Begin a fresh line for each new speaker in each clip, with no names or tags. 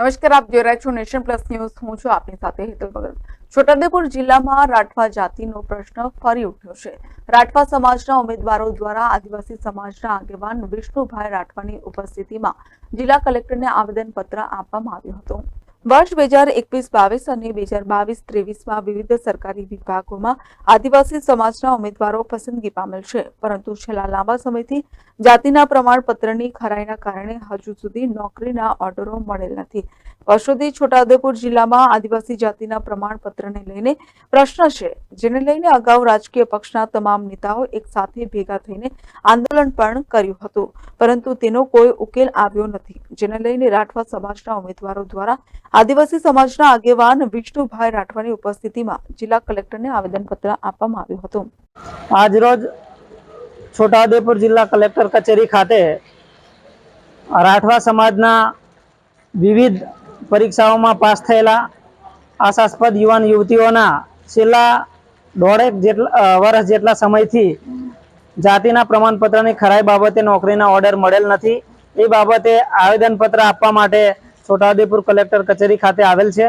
નમસ્કાર, આપ જોઈ રહ્યા છો નેશન પ્લસ ન્યૂઝ. હું છું આપની સાથે હેતલ ભગત. છોટાઉદેપુર જિલ્લામાં રાઠવા જાતિનો પ્રશ્ન ફરી ઉઠ્યો છે. રાઠવા સમાજના ઉમેદવારો દ્વારા આદિવાસી સમાજના આગેવાન વિષ્ણુભાઈ રાઠવાની ઉપસ્થિતિમાં જિલ્લા કલેક્ટરને આવેદનપત્ર આપવામાં આવ્યું હતું. વર્ષ બે હજાર એકવીસ બાવીસ અને બે હજાર બાવીસ ત્રેવીસમાં વિવિધ સરકારી વિભાગોમાં આદિવાસી સમાજના ઉમેદવારો પસંદગી પામેલ છે. પરંતુ છેલ્લા લાંબા સમયથી જાતિના પ્રમાણપત્રની ખરાઈના કારણે હજુ સુધી નોકરીના ઓર્ડરો મળેલ નથી. વર્ષોથી છોટાઉદેપુર જિલ્લામાં આદિવાસી જાતિના પ્રમાણપત્રને લઈને પ્રશ્ન છે, જેને લઈને અગાઉ રાજકીય પક્ષના તમામ નેતાઓ એક સાથે ભેગા થઈને આંદોલન પણ કર્યું હતું. પરંતુ તેનો કોઈ ઉકેલ આવ્યો નથી, જેને લઈને રાઠવા સમાજના ઉમેદવારો દ્વારા આદિવાસી સમાજના આગેવાન વિષ્ણુભાઈ રાઠવાની ઉપસ્થિતિમાં જિલ્લા કલેક્ટરને આવેદનપત્ર આપવામાં આવ્યું હતું.
આજરોજ છોટાઉદેપુર જિલ્લા કલેક્ટર કચેરી ખાતે રાઠવા સમાજના વિવિધ પરીક્ષાઓમાં પાસ થયેલા આશાસ્પદ યુવાન યુવતીઓના છેલ્લા દોઢેક જેટલા વર્ષ જેટલા સમયથી જાતિના પ્રમાણપત્રની ખરાઈ બાબતે નોકરીના ઓર્ડર મળેલ નથી. એ બાબતે આવેદનપત્ર આપવા માટે છોટાઉદેપુર કલેક્ટર કચેરી ખાતે આવેલ છે.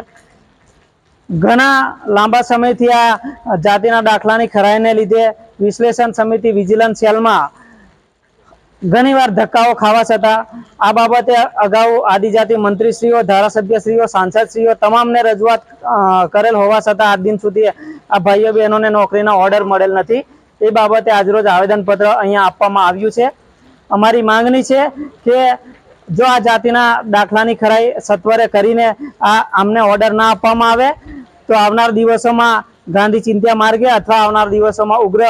ઘણા લાંબા સમયથી આ જાતિના દાખલાની ખરાઈને લીધે વિશ્લેષણ સમિતિ વિજિલન્સ સેલમાં ઘણીવાર ધક્કાઓ ખાવા છતાં આ બાબતે અગાઉ આદિજાતિ મંત્રીશ્રીઓ, ધારાસભ્યશ્રીઓ, સાંસદશ્રીઓ તમામને રજૂઆત કરેલ હોવા છતાં આજ દિન સુધી આ ભાઈઓ બહેનોને નોકરીના ઓર્ડર મળેલ નથી. એ બાબતે આજરોજ આવેદનપત્ર અહીંયા આપવામાં આવ્યું છે. અમારી માંગણી છે કે જો આ જાતિના દાખલાની ખરાઈ સત્વરે કરીને આ અમને ઓર્ડર ના આપવામાં આવે, તો આવનાર દિવસોમાં ગાંધી ચિંત્યા માર્ગે અથવા આવનાર દિવસોમાં ઉગ્ર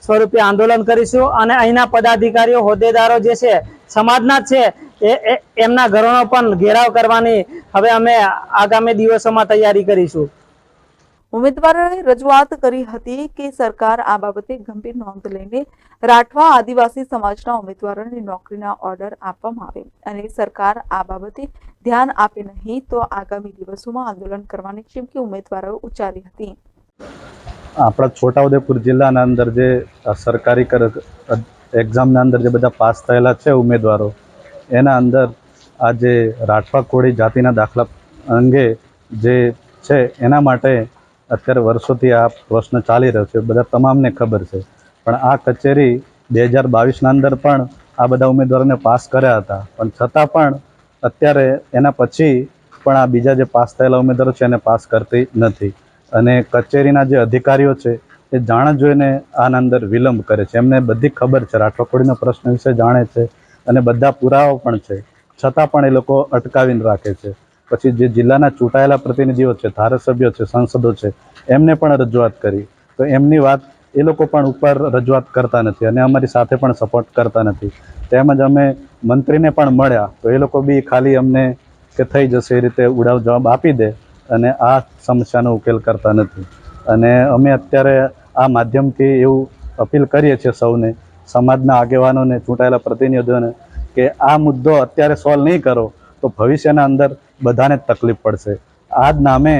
સ્વરૂપે આંદોલન કરીશું. અને અહીંના પદાધિકારીઓ, હોદ્દેદારો જે છે, સમાજના જ છે એ, એમના ઘરોનો પણ ઘેરાવ કરવાની હવે અમે આગામી દિવસોમાં તૈયારી કરીશું.
ઉમેદવારોએ રજૂઆત કરી હતી કે સરકાર આ બાબતે ગંભીર નોંધ લઈને રાઠવા આદિવાસી સમાજના ઉમેદવારોને નોકરીના ઓર્ડર આપવામાં આવે અને સરકાર આ બાબતે ધ્યાન આપે નહીં તો આગામી દિવસોમાં આંદોલન કરવાની ચીમકી ઉમેદવારોએ ઉચ્ચારી હતી.
આપણા છોટાઉદેપુર જિલ્લાના અંદર જે સરકારી કર એક્ઝામના અંદર જે બધા પાસ થયેલા છે ઉમેદવારો, એના અંદર આ જે રાઠવા કોળી જાતિના દાખલા અંગે જે છે એના માટે અત્યારે વર્ષોથી આ પ્રશ્ન ચાલી રહ્યો છે, બધા તમામને ખબર છે. પણ આ કચેરી બે હજાર બાવીસના અંદર પણ આ બધા ઉમેદવારોને પાસ કર્યા હતા. પણ છતાં પણ અત્યારે એના પછી પણ આ બીજા જે પાસ થયેલા ઉમેદવારો છે એને પાસ કરતી નથી. અને કચેરીના જે અધિકારીઓ છે એ જાણ જોઈને આના અંદર વિલંબ કરે છે. એમને બધી ખબર છે. રાઠવાકોડીનો પ્રશ્ન વિશે જાણે છે અને બધા પુરાવા પણ છે. છતાં પણ એ લોકો અટકાવીને રાખે છે. પછી જે જિલ્લાના ચૂંટાયેલા પ્રતિનિધિઓ છે, ધારાસભ્યો છે, સાંસદો છે, એમને પણ રજૂઆત કરી. તો એમની વાત એ લોકો પણ ઉપર રજૂઆત કરતા નથી અને અમારી સાથે પણ સપોર્ટ કરતા નથી. તેમજ અમે મંત્રીને પણ મળ્યા, તો એ લોકો બી ખાલી અમને કે થઈ જશે એ રીતે ઉડાવ જવાબ આપી દે અને આ સમસ્યાનો ઉકેલ કરતા નથી. અને અમે અત્યારે આ માધ્યમથી એવું અપીલ કરીએ છીએ સૌને, સમાજના આગેવાનોને, ચૂંટાયેલા પ્રતિનિધિઓને, કે આ મુદ્દો અત્યારે સોલ્વ નહીં કરો, તો ભવિષ્યના અંદર બધાને તકલીફ પડશે. આ જ નામે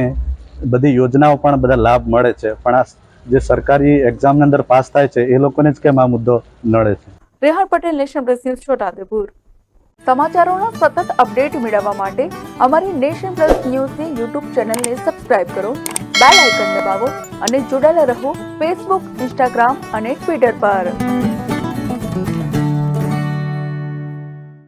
બધી યોજનાઓ પણ બધા લાભ મળે છે. પણ આ જે સરકારી એક્ઝામની અંદર પાસ થાય છે, એ લોકોને જ કેમ આ મુદ્દો નડે છે?
Rehan Patel nation press news, Chhotaudepur. સમાચારોના સતત અપડેટ મેળવવા માટે અમારી નેશન પ્લસ ન્યૂઝની યુટ્યુબ ચેનલને સબસ્ક્રાઇબ કરો, બેલ આઇકન દબાવો અને જોડાયેલા રહો ફેસબુક, ઇન્સ્ટાગ્રામ અને ટ્વિટર પર.